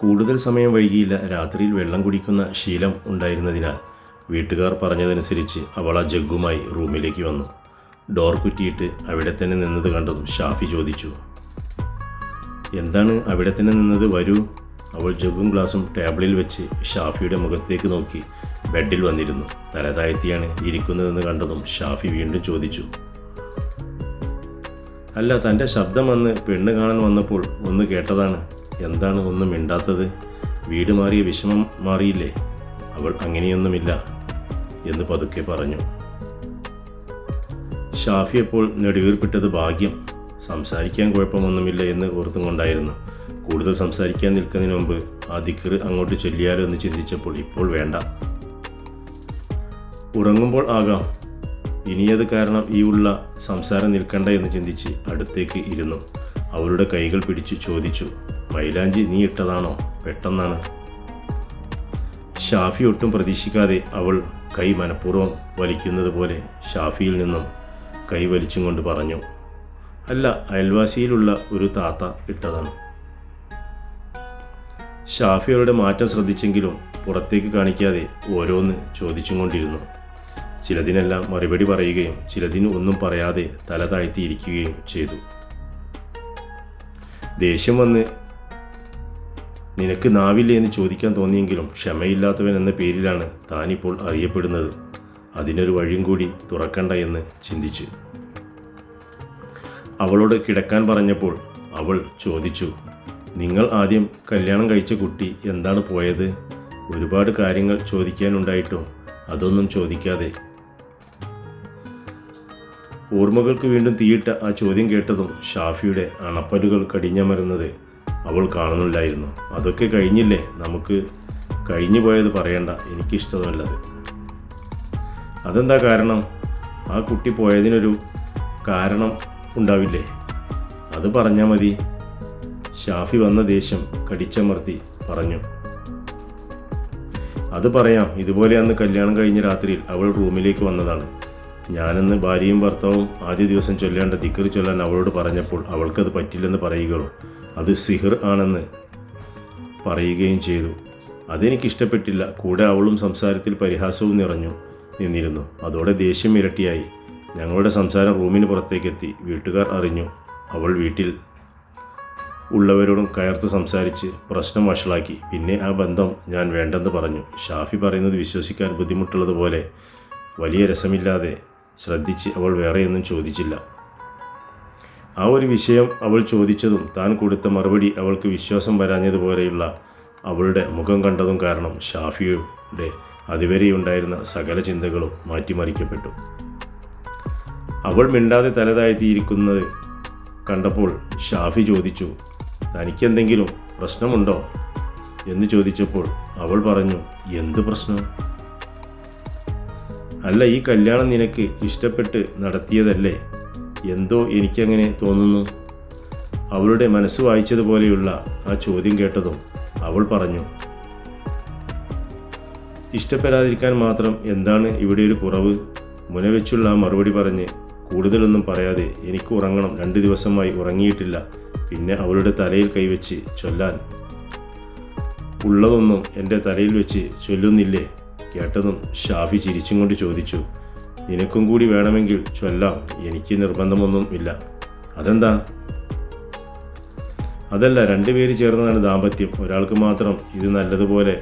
കൂടുതൽ സമയം വൈകിയില്ല രാത്രിയിൽ വെള്ളം കുടിക്കുന്ന ശീലം ഉണ്ടായിരുന്നതിനാൽ വീട്ടുകാർ പറഞ്ഞതനുസരിച്ച് അവൾ ആ ജഗ്ഗുമായി റൂമിലേക്ക് വന്നു. ഡോർ കുറ്റിയിട്ട് അവിടെ തന്നെ നിന്നത് കണ്ടതും ഷാഫി ചോദിച്ചു എന്താണ് അവിടെ തന്നെ നിന്നത്? വരൂ. അവൾ ജഗ്ഗും ഗ്ലാസും ടേബിളിൽ വെച്ച് ഷാഫിയുടെ മുഖത്തേക്ക് നോക്കി ബെഡിൽ വന്നിരുന്നു. തല താഴ്ത്തിയാണ് ഇരിക്കുന്നതെന്ന് കണ്ടതും ഷാഫി വീണ്ടും ചോദിച്ചു അല്ല തന്റെ ശബ്ദം വന്ന് പെണ്ണ് കാണാൻ വന്നപ്പോൾ ഒന്ന് കേട്ടതാണ്. എന്താണ് ഒന്നും മിണ്ടാത്തത്? വീട് മാറിയ വിഷമം മാറിയില്ലേ? അവൾ അങ്ങനെയൊന്നുമില്ല എന്ന് പതുക്കെ പറഞ്ഞു. ഷാഫി അപ്പോൾ നെടുവീർപ്പിട്ടത് ഭാഗ്യം. സംസാരിക്കാൻ കുഴപ്പമൊന്നുമില്ല എന്ന് ഓർത്തും കൊണ്ടായിരുന്നു കൂടുതൽ സംസാരിക്കാൻ നിൽക്കുന്നതിന് മുമ്പ് ആ ദിക്കർ അങ്ങോട്ട് ചൊല്ലിയാലോ എന്ന് ചിന്തിച്ചപ്പോൾ ഇപ്പോൾ വേണ്ട. ഉറങ്ങുമ്പോൾ ആകാം. ഇനിയത് കാരണം ഈ ഉള്ള സംസാരം നിൽക്കണ്ട എന്ന് ചിന്തിച്ച് അടുത്തേക്ക് ഇരുന്നു. അവളുടെ കൈകൾ പിടിച്ചു ചോദിച്ചു. മൈലാഞ്ചി നീ ഇട്ടതാണോ? പെട്ടെന്നാണ്. ഷാഫി ഒട്ടും പ്രതീക്ഷിക്കാതെ അവൾ കൈ മനഃപൂർവം വലിക്കുന്നത് പോലെ ഷാഫിയിൽ നിന്നും കൈ വലിച്ചും കൊണ്ട് പറഞ്ഞു അല്ല അയൽവാസിയിലുള്ള ഒരു താത്ത ഇട്ടതാണ്. ഷാഫി അവരുടെ മാറ്റം ശ്രദ്ധിച്ചെങ്കിലും പുറത്തേക്ക് കാണിക്കാതെ ഓരോന്ന് ചോദിച്ചും കൊണ്ടിരുന്നു. ചിലതിനെല്ലാം മറുപടി പറയുകയും ചിലതിന് ഒന്നും പറയാതെ തല താഴ്ത്തിയിരിക്കുകയും ചെയ്തു. ദേഷ്യം വന്ന് നിനക്ക് നാവില്ലേ എന്ന് ചോദിക്കാൻ തോന്നിയെങ്കിലും ക്ഷമയില്ലാത്തവൻ എന്ന പേരിലാണ് താനിപ്പോൾ അറിയപ്പെടുന്നത്. അതിനൊരു വഴിയും കൂടി തുറക്കണ്ട എന്ന് ചിന്തിച്ചു. അവളോട് കിടക്കാൻ പറഞ്ഞപ്പോൾ അവൾ ചോദിച്ചു നിങ്ങൾ ആദ്യം കല്യാണം കഴിച്ച കുട്ടി എന്താണ് പോയത്? ഒരുപാട് കാര്യങ്ങൾ ചോദിക്കാനുണ്ടായിട്ടും അതൊന്നും ചോദിക്കാതെ. ഓർമ്മകൾക്ക് വീണ്ടും തീയിട്ട ആ ചോദ്യം കേട്ടതും ഷാഫിയുടെ അണപ്പലുകൾ കടിഞ്ഞമരുന്നത് അവൾ കാണുന്നില്ലായിരുന്നു. അതൊക്കെ കഴിഞ്ഞില്ലേ? നമുക്ക് കഴിഞ്ഞു പോയത് പറയണ്ട. എനിക്കിഷ്ടമല്ലത് അതെന്താ കാരണം? ആ കുട്ടി പോയതിനൊരു കാരണം ഉണ്ടാവില്ലേ? അത് പറഞ്ഞാൽ മതി. ഷാഫി വന്ന ദേഷ്യം കടിച്ചമർത്തി പറഞ്ഞു. അത് പറയാം. ഇതുപോലെ അന്ന് കല്യാണം കഴിഞ്ഞ രാത്രിയിൽ അവൾ റൂമിലേക്ക് വന്നതാണ്. ഞാനെന്ന് ഭാര്യയും ഭർത്താവും ആദ്യ ദിവസം ചൊല്ലേണ്ട തിക്കറി ചൊല്ലാൻ അവളോട് പറഞ്ഞപ്പോൾ അവൾക്കത് പറ്റില്ലെന്ന് പറയുകയോ അത് സിഹർ ആണെന്ന് പറയുകയും ചെയ്തു. അതെനിക്കിഷ്ടപ്പെട്ടില്ല. കൂടെ അവളും സംസാരത്തിൽ പരിഹാസവും നിറഞ്ഞു നിന്നിരുന്നു. അതോടെ ദേഷ്യം ഇരട്ടിയായി. ഞങ്ങളുടെ സംസാരം റൂമിന് പുറത്തേക്കെത്തി. വീട്ടുകാർ അറിഞ്ഞു. അവൾ വീട്ടിൽ ഉള്ളവരോടും കയർത്ത് സംസാരിച്ച് പ്രശ്നം വഷളാക്കി. പിന്നെ ആ ബന്ധം ഞാൻ വേണ്ടെന്ന് പറഞ്ഞു. ഷാഫി പറയുന്നത് വിശ്വസിക്കാൻ ബുദ്ധിമുട്ടുള്ളതുപോലെ വലിയ രസമില്ലാതെ ശ്രദ്ധിച്ച് അവൾ വേറെയൊന്നും ചോദിച്ചില്ല. ആ ഒരു വിഷയം അവൾ ചോദിച്ചതും താൻ കൊടുത്ത മറുപടി അവൾക്ക് വിശ്വാസം വരാഞ്ഞതുപോലെയുള്ള അവളുടെ മുഖം കണ്ടതും കാരണം ഷാഫിയുടെ അതുവരെയുണ്ടായിരുന്ന സകല ചിന്തകളും മാറ്റിമറിക്കപ്പെട്ടു. അവൾ മിണ്ടാതെ തലതാഴ്ത്തിയിരിക്കുന്നത് കണ്ടപ്പോൾ ഷാഫി ചോദിച്ചു തനിക്കെന്തെങ്കിലും പ്രശ്നമുണ്ടോ? എന്ന് ചോദിച്ചപ്പോൾ അവൾ പറഞ്ഞു എന്ത് പ്രശ്നം? അല്ല ഈ കല്യാണം നിനക്ക് ഇഷ്ടപ്പെട്ട് നടത്തിയതല്ലേ? എന്തോ എനിക്കങ്ങനെ തോന്നുന്നു. അവളുടെ മനസ്സ് വായിച്ചതുപോലെയുള്ള ആ ചോദ്യം കേട്ടതും അവൾ പറഞ്ഞു ഇഷ്ടപ്പെടാതിരിക്കാൻ മാത്രം എന്താണ് ഇവിടെ ഒരു കുറവ്? മുനവെച്ചുള്ള ആ മറുപടി പറഞ്ഞ് കൂടുതലൊന്നും പറയാതെ എനിക്ക് ഉറങ്ങണം. രണ്ട് ദിവസമായി ഉറങ്ങിയിട്ടില്ല. പിന്നെ അവളുടെ തലയിൽ കൈവച്ച് ചൊല്ലാൻ ഉള്ളതൊന്നും എന്റെ തലയിൽ വെച്ച് ചൊല്ലുന്നില്ലേ? കേട്ടതും ഷാഫി ചിരിച്ചും കൊണ്ട് ചോദിച്ചു നിനക്കും കൂടി വേണമെങ്കിൽ ചൊല്ലാം. എനിക്ക് നിർബന്ധമൊന്നും ഇല്ല. അതെന്താ? അതല്ല രണ്ടുപേര് ചേർന്നതാണ് ദാമ്പത്യം. ഒരാൾക്ക് മാത്രം ഇത് നല്ലതുപോലെ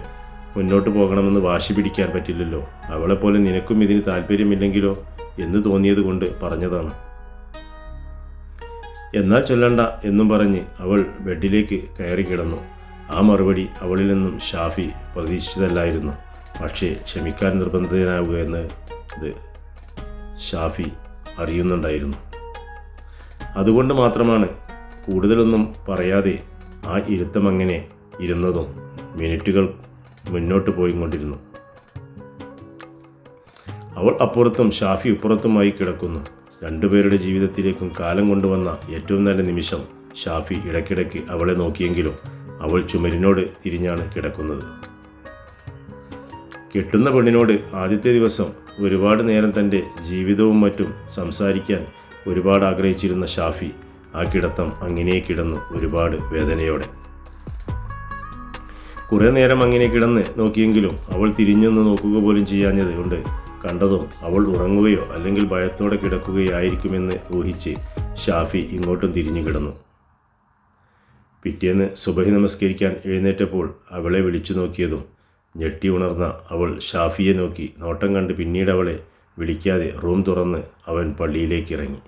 മുന്നോട്ട് പോകണമെന്ന് വാശി പിടിക്കാൻ പറ്റില്ലല്ലോ. അവളെപ്പോലെ നിനക്കും ഇതിന് താല്പര്യമില്ലെങ്കിലോ എന്ന് തോന്നിയത് കൊണ്ട് പറഞ്ഞതാണ്. എന്നാൽ ചൊല്ലണ്ട എന്നും പറഞ്ഞ് അവൾ ബെഡിലേക്ക് കയറി കിടന്നു. ആ മറുപടി അവളിൽ നിന്നും ഷാഫി പ്രതീക്ഷിച്ചതല്ലായിരുന്നു. പക്ഷേ ക്ഷമിക്കാൻ നിർബന്ധിതനാവുക എന്ന് ഇത് ഷാഫി അറിയുന്നുണ്ടായിരുന്നു. അതുകൊണ്ട് മാത്രമാണ് കൂടുതലൊന്നും പറയാതെ ആ ഇരുത്തം അങ്ങനെ ഇരുന്നതും മിനിറ്റുകൾ മുന്നോട്ട് പോയിക്കൊണ്ടിരുന്നു. അവൾ അപ്പുറത്തും ഷാഫി ഇപ്പുറത്തുമായി കിടക്കുന്നു. രണ്ടുപേരുടെ ജീവിതത്തിലേക്കും കാലം കൊണ്ടുവന്ന ഏറ്റവും നല്ല നിമിഷം ഷാഫി ഇടയ്ക്കിടയ്ക്ക് അവളെ നോക്കിയെങ്കിലും അവൾ ചുമരിനോട് തിരിഞ്ഞാണ് കിടക്കുന്നത്. കെട്ടുന്ന പെണ്ണിനോട് ആദ്യത്തെ ദിവസം ഒരുപാട് നേരം തന്റെ ജീവിതവും മറ്റും സംസാരിക്കാൻ ഒരുപാട് ആഗ്രഹിച്ചിരുന്ന ഷാഫി ആ കിടത്തം അങ്ങനെ കിടന്നു ഒരുപാട് വേദനയോടെ. കുറേ നേരം അങ്ങനെ കിടന്ന് നോക്കിയെങ്കിലും അവൾ തിരിഞ്ഞൊന്ന് നോക്കുക പോലും ചെയ്യാഞ്ഞത് കൊണ്ട് കണ്ടതും അവൾ ഉറങ്ങുകയോ അല്ലെങ്കിൽ ഭയത്തോടെ കിടക്കുകയായിരിക്കുമെന്ന് ഊഹിച്ച് ഷാഫി ഇങ്ങോട്ടും തിരിഞ്ഞു കിടന്നു. പിറ്റേന്ന് സുബഹി നമസ്കരിക്കാൻ എഴുന്നേറ്റപ്പോൾ അവളെ വിളിച്ചു നോക്കിയതും ഞെട്ടി ഉണർന്ന അവൾ ഷാഫിയെ നോക്കി. നോട്ടം കണ്ട് പിന്നീട് അവളെ വിളിക്കാതെ റൂം തുറന്ന് അവൻ പള്ളിയിലേക്ക് ഇറങ്ങി